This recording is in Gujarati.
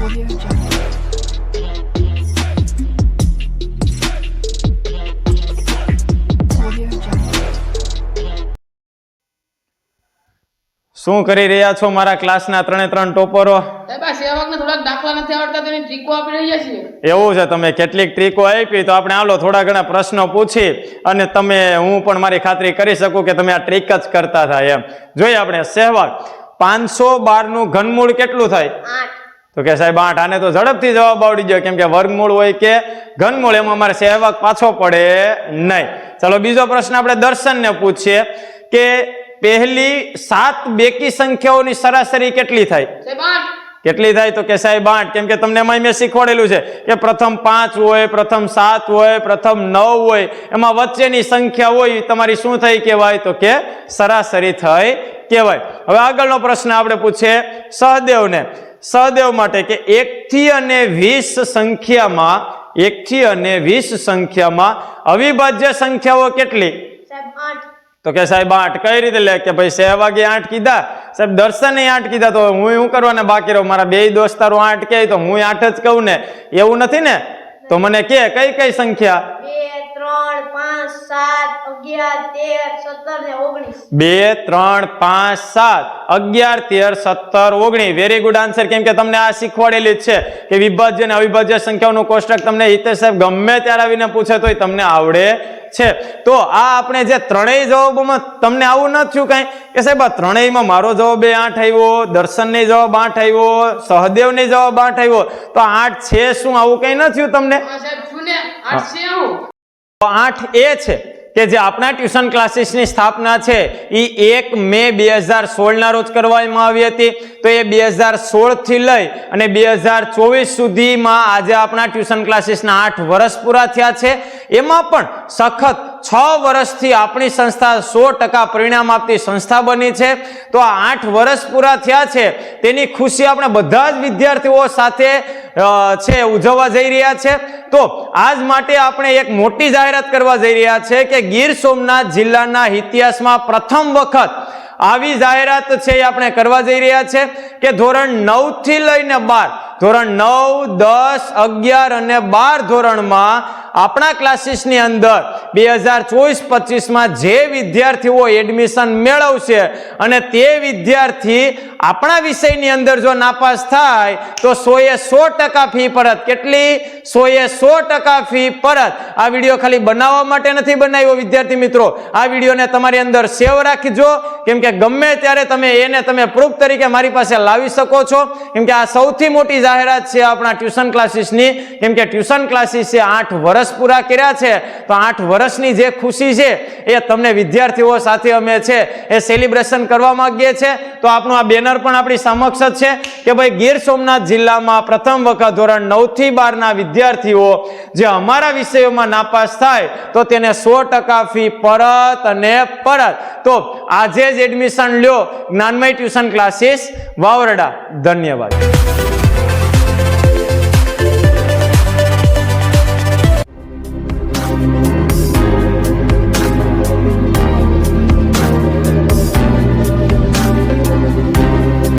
શું કરી રહ્યા છો મારા ક્લાસના ત્રણે ત્રણ ટોપરો? સેવકને થોડાક દાખલા નથી આવડતા તો ટ્રીકો આપી રહ્યા છીએ. એવું છે તમે કેટલીક ટ્રીકો આપી તો આપણે આલો થોડા ઘણા પ્રશ્નો પૂછી અને તમે હું પણ મારી ખાતરી કરી શકું કે તમે આ ટ્રીક જ કરતા થાય એમ. જોઈએ આપણે સહેવાગ પાંચસો બારનું ઘનમૂળ કેટલું થાય? તો કે સાહેબ આઠ આને તો ઝડપથી જવાબ આવડી ગયો. કેમ કે વર્ગમૂળ હોય કે ઘનમૂળ એમાં અમારે સહેવાગ પાછો પડે નહીં. ચલો બીજો પ્રશ્ન આપણે દર્શનને પૂછીએ કે પહેલી સાત બેકી સંખ્યાઓની સરાસરી કેટલી થાય? કેટલી થાય? તો કે સાહેબ આઠ. કેમ કે તમને એમાં મેં શીખવાડેલું છે કે પ્રથમ પાંચ હોય પ્રથમ સાત હોય પ્રથમ નવ હોય એમાં વચ્ચેની સંખ્યા હોય તમારી શું થઈ કહેવાય? તો કે સરાસરી થઈ કહેવાય. હવે આગળનો પ્રશ્ન આપણે પૂછીએ સહદેવને. સહદેવ માટે કે એકથી અને વીસ સંખ્યામાં એકથી અને વીસ સંખ્યામાં અવિભાજ્ય સંખ્યાઓ કેટલી? તો કે સાહેબ આઠ. કઈ રીતે લે? કે ભાઈ સહેવાગે આઠ કીધા. સાહેબ દર્શને આઠ કીધા તો હું શું કરવાને બાકી રહું? મારા બે દોસ્તારો આઠ કહે તો હું આઠ જ કહું ને? એવું નથી ને? તો મને કે કઈ કઈ સંખ્યા? અગિયાર તેર સત્તર ને ઓગણીસ. બે ત્રણ પાંચ સાત. અગિયાર તેર સત્તર ઓગણીસ. વેરી ગુડ આન્સર કેમ કે તમને આ શીખવાડેલી જ છે કે વિભાજ્ય અને અવિભાજ્ય સંખ્યાઓનું કોષ્ટક તમને હિતેશ સાહેબ ગમે ત્યારે આવીને પૂછે તો તમને આવડે છે. તો આ આપણે જે ત્રણેય જવાબોમાં તમને આવું ન થયું કાંઈ કે સાહેબ આ ત્રણેયમાં મારો જવાબ એ આઠ આવ્યો દર્શનને જવાબ આઠ આવ્યો સહદેવને જવાબ આઠ આવ્યો. તો આઠ છે શું? આવું કંઈ ન થયું તમને? હા સાહેબ શું ને? આઠ છે હું તો આઠ એ છે. કે જે આપણા ટ્યુશન ક્લાસીસની સ્થાપના છે એ એક મે બે હજાર સોળના રોજ કરવામાં આવી હતી. તો એ બે હજાર સોળથી લઈ અને બે હજાર ચોવીસ સુધીમાં આજે આપણા ટ્યુશન ક્લાસીસના આઠ વર્ષ પૂરા થયા છે. એમાં પણ સખત છ વર્ષથી આપણી સંસ્થા સો ટકા પરિણામ આપતી સંસ્થા બની છે. તો આ આઠ વર્ષ પૂરા થયા છે. તેની ખુશી આપણે બધા જ વિદ્યાર્થીઓ સાથે છે, ઉજવવા જઈ રહ્યા છે. તો આજ માટે આપણે એક મોટી જાહેરાત કરવા જઈ રહ્યા છે કે ગીર સોમનાથ જિલ્લાના ઇતિહાસમાં પ્રથમ વખત આવી જાહેરાત છે એ આપણે કરવા જઈ રહ્યા છે કે ધોરણ નવથી લઈને બાર, ધોરણ નવ, દસ, અગિયાર અને બાર ધોરણમાં આપણા ક્લાસીસની અંદર બે હજાર ચોવીસ પચીસમાં જે વિદ્યાર્થીઓ એડમિશન મેળવશે અને તે વિદ્યાર્થી આપણા વિષયની અંદર જો નાપાસ થાય, તો સોએ સો ટકા ફી પરત. કેટલી? સોએ સો ટકા ફી પરત. આ વીડિયો ખાલી બનાવવા માટે નથી બનાવ્યો વિદ્યાર્થી મિત્રો. આ વિડીયોને તમારી અંદર સેવ રાખજો. કેમ કે ગમે ત્યારે તમે એને તમે પ્રૂફ તરીકે મારી પાસે લાવી શકો છો. કેમ કે આ સૌથી મોટી જાહેરાત છે આપણા ટ્યુશન ક્લાસીસની. કેમ કે ટ્યુશન ક્લાસીસે આઠ વર્ષ પૂરા કર્યા છે. તો આઠ વર્ષની જે ખુશી છે એ તમને વિદ્યાર્થીઓ સાથે અમે છે એ સેલિબ્રેશન કરવા માંગીએ છીએ તો આપણું આ બેનર પણ આપણી સમક્ષ જ છે કે ભાઈ ગીર સોમનાથ જિલ્લામાં પ્રથમ વખત ધોરણ નવથી બારના વિદ્યાર્થીઓ જે અમારા વિષયોમાં નાપાસ થાય તો તેને સો ટકા ફી પરત અને પરત. તો આજે જ જ એડમિશન લ્યો જ્ઞાનમય ટ્યુશન ક્લાસીસ વાવરડા ધન્યવાદ